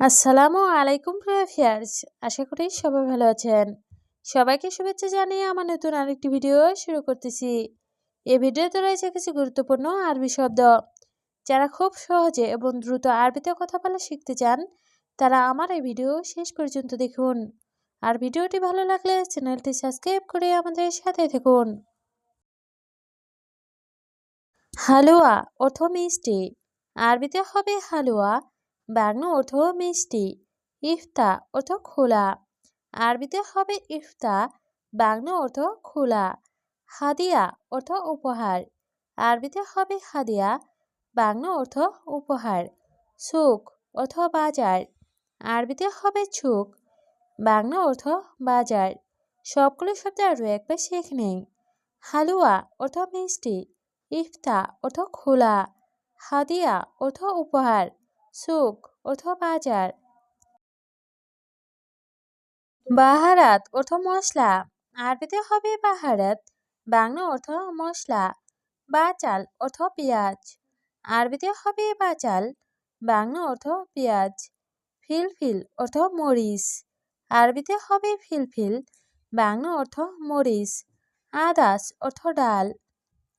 আসসালামু আলাইকুম প্রিয় আশা করি সবাই ভালো আছেন। সবাইকে শুভেচ্ছা জানিয়ে আমার নতুন আরেকটি ভিডিও শুরু করতেছি। এই ভিডিওতে রয়েছে কিছু গুরুত্বপূর্ণ আরবি শব্দ। যারা খুব সহজে এবং দ্রুত আরবিতে কথা বলা শিখতে চান, তারা আমার এই ভিডিও শেষ পর্যন্ত দেখুন। আর ভিডিওটি ভালো লাগলে চ্যানেলটি সাবস্ক্রাইব করে আমাদের সাথে থাকুন। হালুয়া অর্থ মিষ্টি। আরবিতে হবে হালুয়া বাংলা অর্থ মিষ্টি, ইফতা অর্থ খোলা। আরবিতে হবে ইফতা বাংলা অর্থ খোলা। হাদিয়া অর্থ উপহার। আরবিতে হবে হাদিয়া বাংলা অর্থ উপহার। সুখ অর্থ বাজার। আরবিতে হবে ছুক বাংলা অর্থ বাজার। সবগুলো শব্দ আরও একবার শেখ নেই। হালুয়া অর্থ মিষ্টি, ইফতা অর্থ খোলা। হাদিয়া অর্থ উপহার। সুক অর্থ বাজার। বাহারাত অর্থ মশলা। আরবিতে হবে বাহারাত, বাংলা অর্থ মশলা। বাচাল অর্থ পেঁয়াজ। আরবিতে হবে বাচাল, বাংলা অর্থ পেঁয়াজ। ফিলফিল অর্থ মরিচ। আরবিতে হবে ফিলফিল, বাংলা অর্থ মরিচ। আদাস অর্থ ডাল।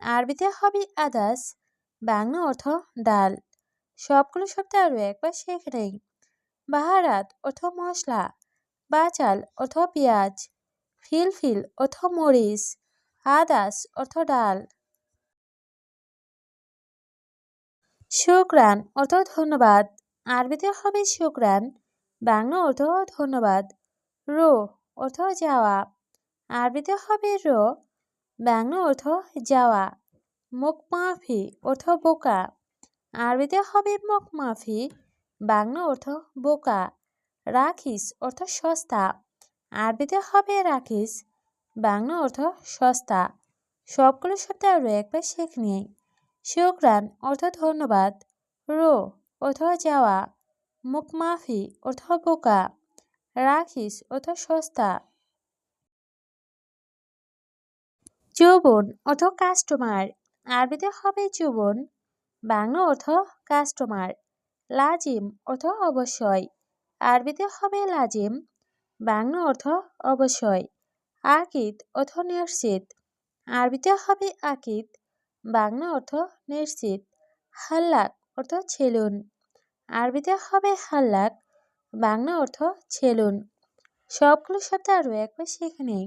আরবিতে হবে আদাস, বাংলা অর্থ ডাল। সবগুলো শব্দ আরও একবার শেখ নেই। বাহারাত অর্থ মশলা, বাচাল অর্থ পেঁয়াজ, ফিলফিল অর্থ মরিচ, আদাস অর্থ ডাল। শুক্রান অর্থ ধন্যবাদ, আরবিতে হবে শুক্রান, বাংলা অর্থ ধন্যবাদ, রো অর্থ যাওয়া, আরবিতে হবে রো, বাংলা অর্থ যাওয়া মুখ মাফি অর্থ বোকা। আরবিতে হবে মকমাফি বাংলা অর্থ বোকা। রাখিস অর্থ সস্তা। আরবিতে হবে রাখিস। বাংলা অর্থ সস্তা। সবগুলো শব্দ আরও একবার শেখ নিয়ে শুক্রান অর্থ ধন্যবাদ। রো অর্থ যাওয়া। মুখ মাফি অর্থ বোকা। রাখিস অর্থ সস্তা। যৌবন অর্থ কাস্টমার। আরবিতে হবে যৌবন। বাংলা অর্থ কাস্টমার লাজিম অর্থ অবশ্যই। আরবিতে হবে লাজিম, বাংলা অর্থ অবশ্যই। আকিদ অর্থ নিশ্চিত। আরবিতে হবে আকিদ, বাংলা অর্থ নিশ্চিত। হাল্লাক অর্থ ছেলুন। আরবিতে হবে হাল্লাক, বাংলা অর্থ ছেলুন। সবগুলো শব্দ আরও একবার শিখে নেই।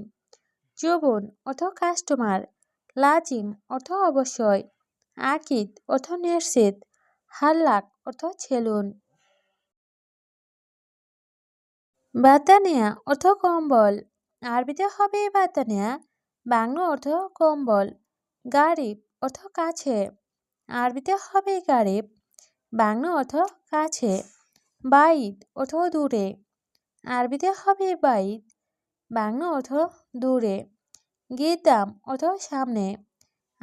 যৌবন অর্থ কাস্টমার লাজিম অর্থ অবশ্যই। আকিদ, অর্থ নিশ্চিত হাল্লাক, অর্থ ছেলুন। বাতানিয়া, অর্থ কম্বল। আরবিতে হবে বাতানিয়া, বাংলা অর্থ কম্বল। গারিব, অর্থ কাছে। আরবিতে হবে গারিব, বাংলা অর্থ কাছে। বাইদ, অর্থ দূরে। আরবিতে হবে বাইদ, বাংলা অর্থ দূরে। গিদ্দাম অর্থ সামনে।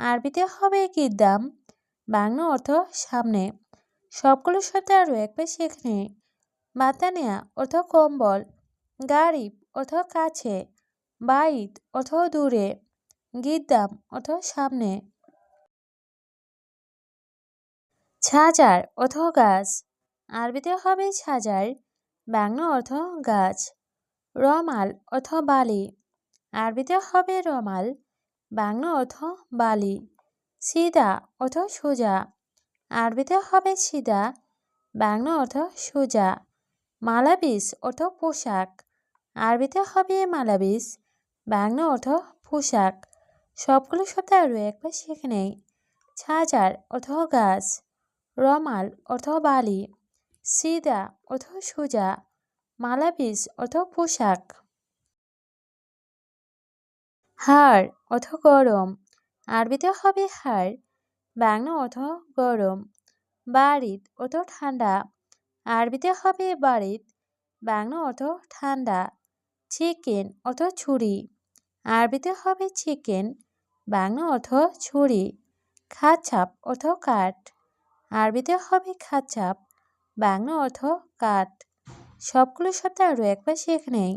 আরবিতে হবে গিদ্দাম বাংলা অর্থ সামনে। সবগুলো শব্দ আরও একবার শেখনে বাতানিয়া অর্থ কম্বল। গারিব অর্থ কাছে। বাইদ অর্থ দূরে। গিদ্দাম অর্থ সামনে। ছাজার অর্থ গাছ। আরবিতে হবে ছাজার। বাংলা অর্থ গাছ। রমাল অর্থ বালি। আরবিতে হবে রমাল। বাংলা অর্থ বালি। সিদা অর্থ সোজা। আরবিতে হবে সিদা, বাংলা অর্থ সোজা। মালাবিস অর্থ পোশাক। আরবিতে হবে মালাবিস, বাংলা অর্থ পোশাক। সবগুলো শব্দ আরও একবার শিখে নেই। ছাজার অর্থ গাছ, রমাল অর্থ বালি। সিদা অর্থ সোজা, মালাবিস অর্থ পোশাক। হাড় অর্থ গরম। আরবিতে হবে হাড় বাংলা অর্থ গরম। বাড়িত অর্থ ঠান্ডা। আরবিতে হবে বাড়িত বাংলা অর্থ ঠান্ডা। চিকেন অর্থ ছুরি। আরবিতে হবে চিকেন। বাংলা অর্থ ছুরি। খাচ্ছাপ অর্থ কাঠ। আরবিতে হবে খাচ্ছাপ বাংলা অর্থ কাঠ। সবগুলো শব্দ আরও একবার শেখ নেই।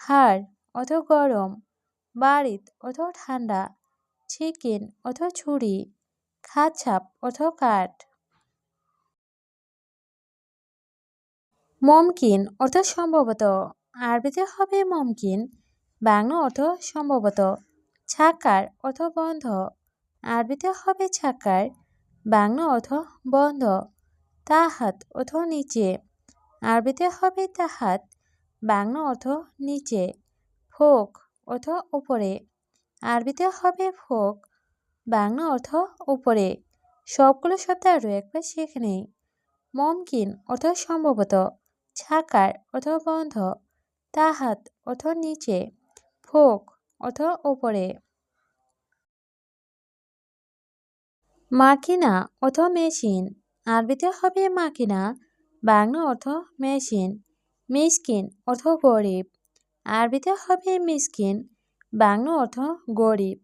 হাড় অর্থ গরম। বাড়িত অর্থ ঠান্ডা চিকেন অর্থ ছুরি খাচ্ছাপ অর্থ কাঠ। মমকিন অর্থ সম্ভবত, আরবিতে হবে মমকিন, বাংলা অর্থ সম্ভবত, ছাকার অর্থ বন্ধ, আরবিতে হবে ছাকার, বাংলা অর্থ বন্ধ, তাহাত অর্থ নিচে, আরবিতে হবে তাহাত, বাংলা অর্থ নিচে, ফোক অর্থ উপরে। আরবিতে হবে ফোক বাংলা অর্থ উপরে। সবগুলো শব্দ আরও একবার শিখে নেই। মমকিন অর্থ সম্ভবত, ছাকার অর্থ বন্ধ, তাহাত অর্থ নিচে ফোক অর্থ উপরে। মাকিনা অর্থ মেশিন, আরবিতে হবে মাকিনা, বাংলা অর্থ মেশিন, মিসকিন অর্থ গরিব। আরবিতে হবে মিসকিন, বাংলা অর্থ গরিব,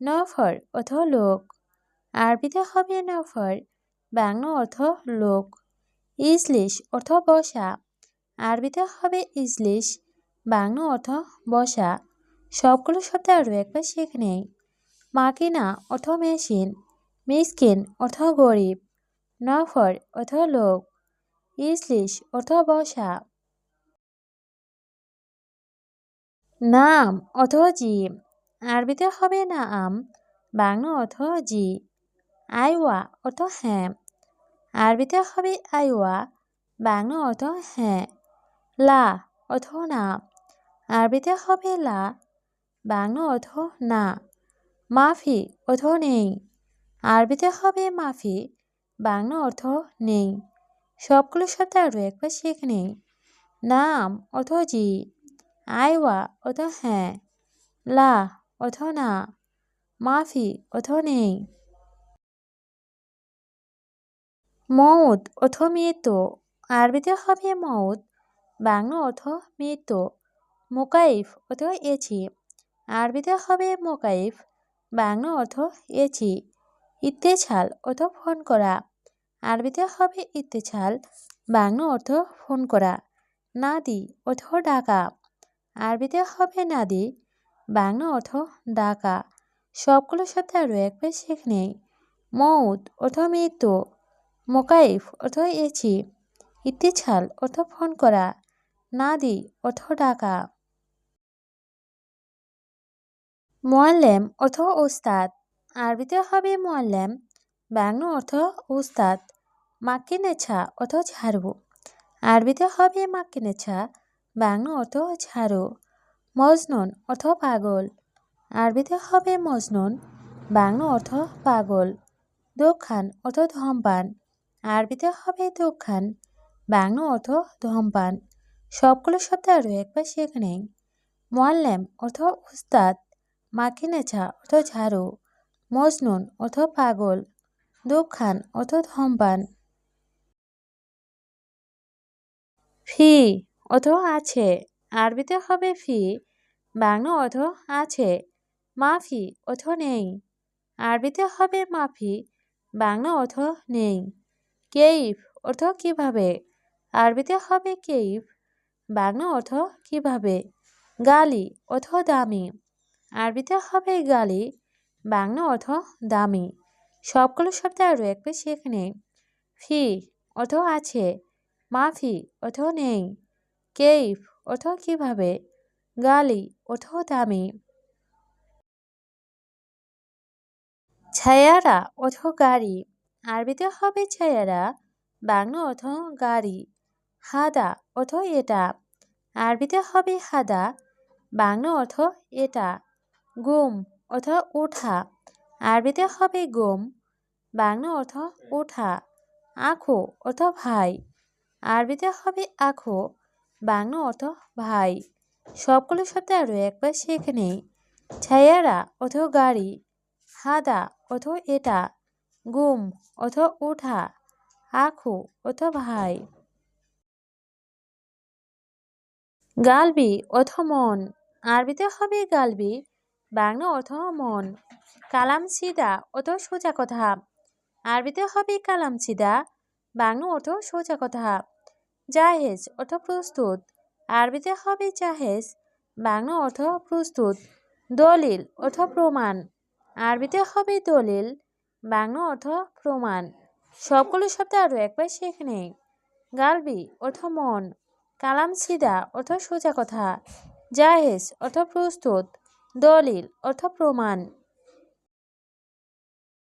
নফর অর্থ লোক, আরবিতে হবে নফর, বাংলা অর্থ লোক, ইজলিশ অর্থ বসা, আরবিতে হবে ইজলিশ, বাংলা অর্থ বসা, সবগুলো শব্দ আরও একবার শিখে নেই। মাকিনা অর্থ মেশিন, মিসকিন অর্থ গরিব, নফর অর্থ লোক, ইজলিশ অর্থ বসা। নাম অর্থ জি। আরবিতে হবে না আম বাংলা অর্থ জি। আইওয়া অর্থ হ্যাঁ। আরবিতে হবে আইওয়া, বাংলা অর্থ হ্যাঁ। লা অর্থ না। আরবিতে হবে লা, বাংলা অর্থ না। মাফি অর্থ নেই। আরবিতে হবে মাফি, বাংলা অর্থ নেই। সবগুলো শব্দ আরও একবার শিখে নেই। নাম অর্থ জি। আইওয়া অর্থ হ্যাঁ। লা অর্থ না। মাফি অর্থ নেই। মৌত অর্থ মৃত্যু। আরবিতে হবে মৌত বাংলা অর্থ মৃত্যু। মোকাইফ অর্থ এছি। আরবিতে হবে মোকাইফ। বাংলা অর্থ এছি। ইত্তেছাল অর্থ ফোন করা। আরবিতে হবে ইত্তেছাল। বাংলা অর্থ ফোন করা। নাদি অর্থ ডাকা আরবিতে হবে নাদি বাংলা অর্থ ডাকা। সবগুলো সাথে আরও একবার শিখে নেই। মৌত অর্থ মৃত্যু। মোকাইফ অর্থ এছি। ইত্তিছাল অর্থ ফোন করা। নাদি অর্থ ডাকা। মোয়াল্লেম অর্থ ওস্তাদ। আরবিতে হবে মোয়াল্লেম। বাংলা অর্থ ওস্তাদ। মাক্কিনেছা অর্থ ঝাড়ু আরবিতে হবে মাক্কিনেছা। বাংলা অর্থ ঝাড়ু মজনুন অর্থ পাগল। আরবিতে হবে মজনুন। বাংলা অর্থ পাগল। দোকান অর্থ ধমপান। আরবিতে হবে দোকান বাংলা অর্থ ধমপান। সবগুলো শব্দ আরও একবার শেখে নেই। মোয়াল্লেম অর্থ উস্তাদ। মাখিনেছা অর্থ ঝাড়ু। মজনুন অর্থ পাগল। দোকান অর্থ ধমপান। ফি অর্থ আছে। আরবিতে হবে ফি। বাংলা অর্থ আছে। মাফি অর্থ নেই। আরবিতে হবে মাফি। বাংলা অর্থ নেই। কেইফ অর্থ কীভাবে? আরবিতে হবে কেইফ। বাংলা অর্থ কীভাবে? গালি অর্থ দামি। আরবিতে হবে গালি। বাংলা অর্থ দামি। সবগুলো শব্দ আরও একবার শেখে নেই ফি অর্থ আছে। মাফি অর্থ নেই। কেইফ অর্থ কীভাবে? গালি অর্থ দামি। ছায়ারা অর্থ গাড়ি। আরবিতে হবে ছায়ারা, বাংলা অর্থ গাড়ি। হাদা অর্থ এটা। আরবিতে হবে হাদা, বাংলা অর্থ এটা। গুম অর্থ ওঠা আরবিতে হবে গুম, বাংলা অর্থ ওঠা আখো অর্থ ভাই। আরবিতে হবে আখো বাংলা অর্থ ভাই। সবগুলো শব্দ আরও একবার শেখে নেই। ছায়ারা অর্থ গাড়ি, হাদা অর্থ এটা, গুম অর্থ ওঠা আখু অর্থ ভাই। গালবি অর্থ মন, আরবিতে হবে গালবি, বাংলা অর্থ মন। কালাম সিদা অর্থ সোজা কথা, আরবিতে হবে কালাম সিদা বাংলা অর্থ সোজা কথা। জাহেজ অর্থ প্রস্তুত। আরবিতে হবে জাহেজ, বাংলা অর্থ প্রস্তুত। দলিল অর্থ প্রমাণ, আরবিতে হবে দলিল, বাংলা অর্থ প্রমাণ। সবগুলো শব্দ আরও একবার শেখে নেই। গালবি অর্থ মন, কালাম সিদা অর্থ সোজা কথা। জাহেজ অর্থ প্রস্তুত, দলিল অর্থ প্রমাণ।